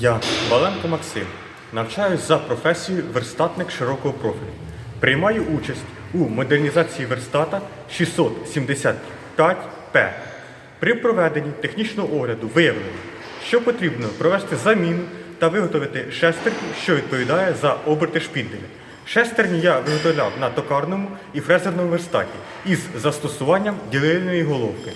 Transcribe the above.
Я, Баленко Максим, навчаюсь за професією верстатник широкого профілю. Приймаю участь у модернізації верстата 675П. При проведенні технічного огляду виявлено, що потрібно провести заміну та виготовити шестерню, що відповідає за оберти шпінделя. Шестерні я виготовляв на токарному і фрезерному верстаті із застосуванням ділильної головки.